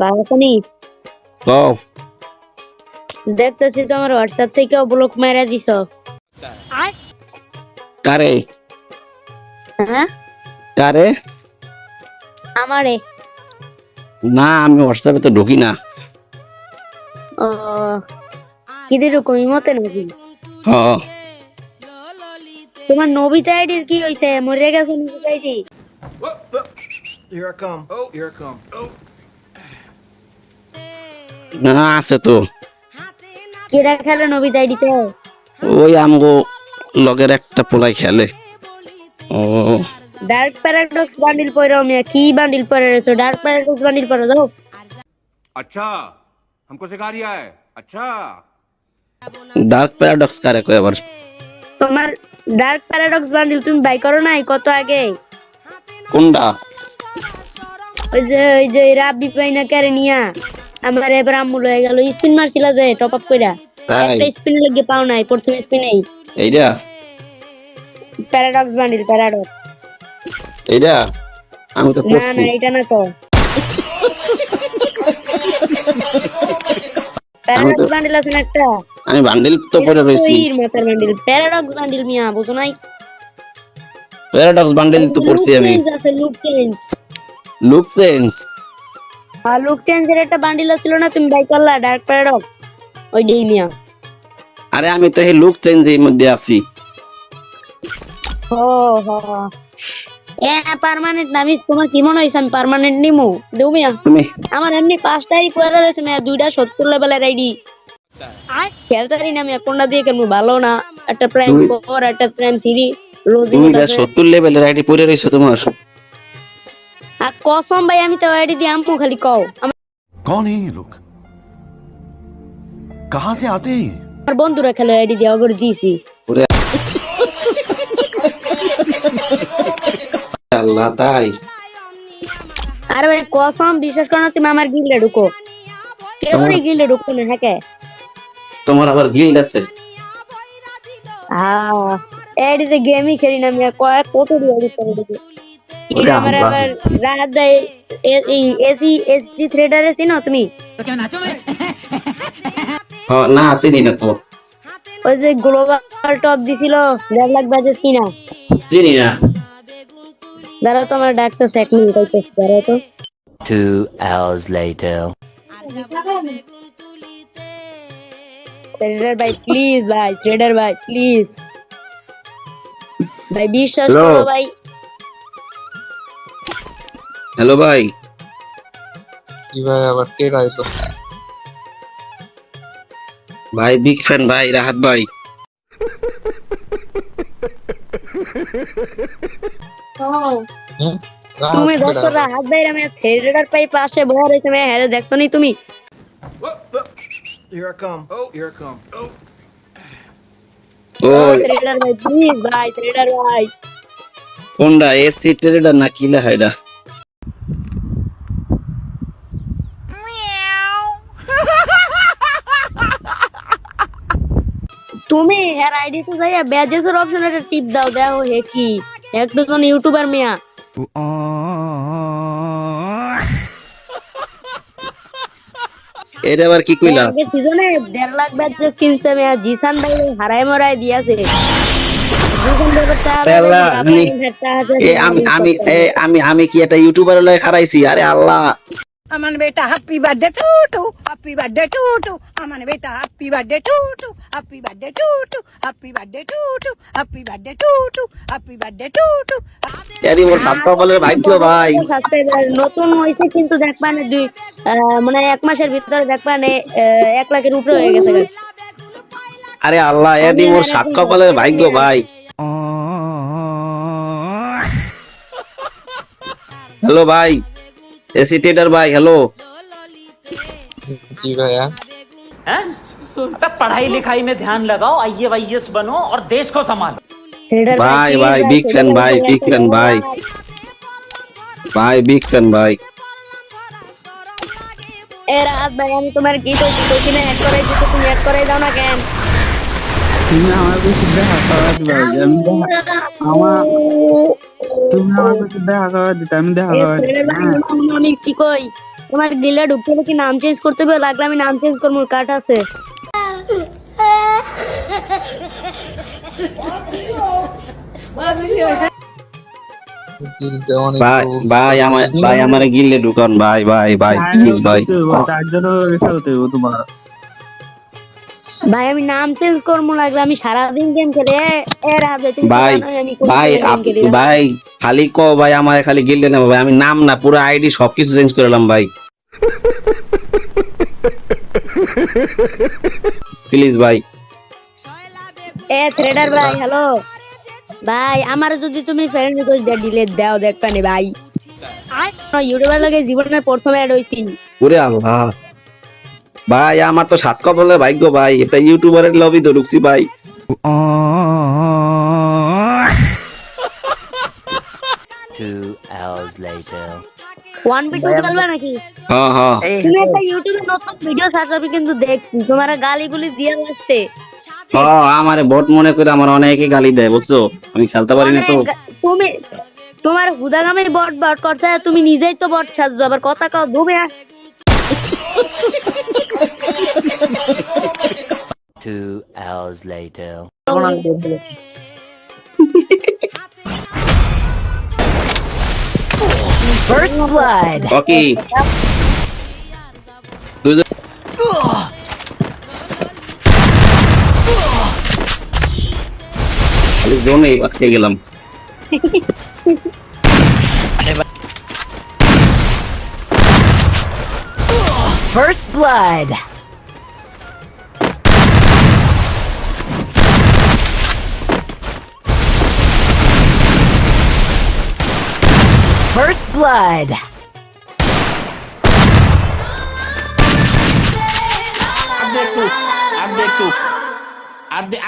বাবাসানি কও। দেখতেছি তোমার হোয়াটসঅ্যাপ থেকে ব্লক মেরে দিছ। কারে? হ্যাঁ? কারে? আমারে? না আমি হোয়াটসঅ্যাপে তো ঢুকি না। ও কিদের রকম? মতে নাকি? হ। তোমার নবিতা আইডির কি হইছে? মরে গেছে Nobita ID Here I come. Oh, here I come. Oh. না আছে তো কেডা খেলে নবিতা আইডিতে ওই আমগো লগের একটা পোলাই খেলে ও ডার্ক প্যারাডক্স বান্ডিল পরে আমি কি বান্ডিল পরে রয়েছো ডার্ক প্যারাডক্স বান্ডিল পরে দাও अच्छा हमको सिखा रिया है अच्छा ডার্ক প্যারাডক্স কারে কয় আবার তোমার ডার্ক প্যারাডক্স বান্ডিল তুমি বাই করো নাই কত আগে কোনটা ওই যে ওই যে রাবি পাইনা কারে নিয়া আমার এবার আমুল হয়ে গেল। স্পিন মারছিলা যে টপ আপ কইরা। একটা স্পিন লাগে পাও নাই প্রথম স্পিনেই। এইটা প্যারাডক্স বান্ডিল প্যারাডক্স এইটা আমি তো না না এটা না তো প্যারাডক্স বান্ডিল আছে না একটা? আমি বান্ডিল তো পরে রয়েছি। ওই মাথার বান্ডিল। প্যারাডক্স বান্ডিল মিয়া বুঝো নাই? প্যারাডক্স বান্ডিল তো পড়ছি আমি। Look change change look sense আর লুক চেঞ্জের একটা বান্ডিল ছিল না তুমি বাই করলা ডার্ক প্যারাডক্স ওই ডেই আরে আমি তো এই লুক চেঞ্জ এর মধ্যে আছি। ও হো। এ পার্মানেন্ট না আমি তোমার কি মনে হয়েছে আমি পার্মানেন্ট নিমু? দেউ মিয়া। তুমি আমার এমনি পাঁচটাই পয়লা রয়েছে মিয়া দুইটা সত্তর লেভেলের আইডি খেলতে পারি না মিয়া কোনটা দিয়ে কেন ভালো না? একটা প্রাইম ফোর একটা প্রাইম থ্রি রোজিং সত্তর লেভেলের আইডি পরে রয়েছো তোমার। আর কসম ভাই আমি তো আইডি দিয়ে আমু খালি কও कौन है ये लोग कहां से आते हैं ये আমার বন্ধুরা খেলে আইডি দিয়ে অগর দিয়েছি আল্লাহ তাই আরে ভাই কসম বিশ্বাস করো না তুমি আমার গিল্ডে ঢুকো কেউ গিল্ডে ঢুকো না হ্যাঁ তোমার আবার গিল্ড আছে হ্যাঁ এডিতে গেমই খেলি না আমি আর কয়েক কত দিয়ে এডিট করে দিবি ওরে আমার। আবার রাত দেয়? এই এসি এসজি থ্রেডার এসি তুমি? হ্যাঁ, না চিনি না তো। ওই যে গ্লোবাল টপ দিছিল দেড় লাখ কিনা। চিনি না। দাঁড়াও তো আমার ডাকতেছে এক মিনিট আইতেছে দাঁড়াও তো। Two hours later. থ্রেডার ভাই প্লিজ ভাই থ্রেডার ভাই প্লিজ ভাই বিশ্বাস? করো ভাই হ্যালো ভাই। কীভাবে আবার টের আইতো ভাই বিগ ফ্যান ভাই রাহাত ভাই। তুমি দেখো রাহাত ভাই আমি থ্রেডার পাই পাশে বসে রয়েছে আমি হ্যাঁ দেখছ নি তুমি। Here I come. Oh, here I come. Oh. ও থ্রেডার ভাই প্লিজ ভাই থ্রেডার ভাই। কোনটা এসি ট্রেডার না কি লেখা এটা তুমি এর আইডি তো যাইয়া ব্যাজেসের অপশন একটা টিপ দাও দেখো হে কি। একটু কোন ইউটিউবার মিয়া। এটা আবার কি কইলা? সিজনে দেড় লাখ ব্যাজেস কিনছে মিয়া জিসান ভাই হারাই মরাই দিয়াছে। আমি- আমি আমি আমি আমি কি একটা ইউটিউবার লয় খারাইছি আরে আল্লাহ। আমার বেটা happy birthday Tutu happy birthday Tutu আমার বেটা happy birthday Tutu happy birthday Tutu happy birthday Tutu happy birthday Tutu happy birthday Tutu two মোর সাতটা বলের ভাগ্য ভাই নতুন হইছে কিন্তু দেখবা না দুই মানে এক মাসের ভিতরে দেখবা না এক লাখের উপরে হয়ে গেছে। আরে আল্লাহ এদি মোর বলে ভাই ভাগ্য ভাই। হ্যালো ভাই। এসি ট্রেডার ভাই হ্যালো কি ভাইয়া अबे पढ़ाई लिखाई में ध्यान लगाओ आइए वाईएस बनो और देश को संभालो Trader ভাই please ভাই বিগ ফ্যান ভাই বিগ ফ্যান ভাই ভাই বিগ ফ্যান ভাই এ রাত ভাই আমি তোমার কি তো কি তো কিনা এক করে দিতে তুমি এক করে দাও না কেন তুমি আমার কাছে দেখা করা দিবা আমি আমার তুমি আমার কাছে দেখা করা দিতে আমি দেখা করা ভাই, আমি কি কই? তোমার গিলে ঢুকতে কি নাম চেঞ্জ করতে হবে? লাগলে আমি নাম চেঞ্জ করব কাট আছে। ভাই ভাই আমার ভাই আমার গিলে ঢুকান ভাই ভাই ভাই প্লিজ ভাই। তার জন্য তোমার। ভাই আমি নাম চেঞ্জ করব লাগলে আমি সারাদিন গেম খেলে। এর তুমি ভাই ভাই না। ভাই খালি ক ভাই আমার খালি ভাই আমি নাম না পুরো আইডি সবকিছু চেঞ্জ করলাম ভাই। প্লিজ ভাই। এ থ্রেডার ভাই হ্যালো ভাই আমার যদি তুমি ফ্রেন্ড রিকোয়েস্ট দিয়ে ডিলেট দাও দেখবানি ভাই। ইউটিউবার লাগে জীবনের প্রথম অ্যাড হইছি। ওরে আল্লাহ। ভাই আমার তো সাত কপালের ভাগ্য ভাই এটা ইউটিউবারের লবি তো ঢুকছি ভাই। ওয়ান ভিডিও চলবে নাকি? হ্যাঁ হ্যাঁ। তুমি একটা ইউটিউবে নতুন ভিডিও সার্চ কিন্তু দেখছি তোমার গালিগুলি দিয়ে আসছে হ্যাঁ আমারে বট মনে করে আমার অনেকে গালি দেয় বুঝছ? আমি খেলতে পারি না তো। তুমি তোমার হুদাগামে বট বট করছে তুমি নিজেই তো বট সাজছো আবার কথা কাও Two hours later. First blood. Okay. Do the. Alis doon eh, akte gilam. First blood. First blood. Adekku, adekku, adek.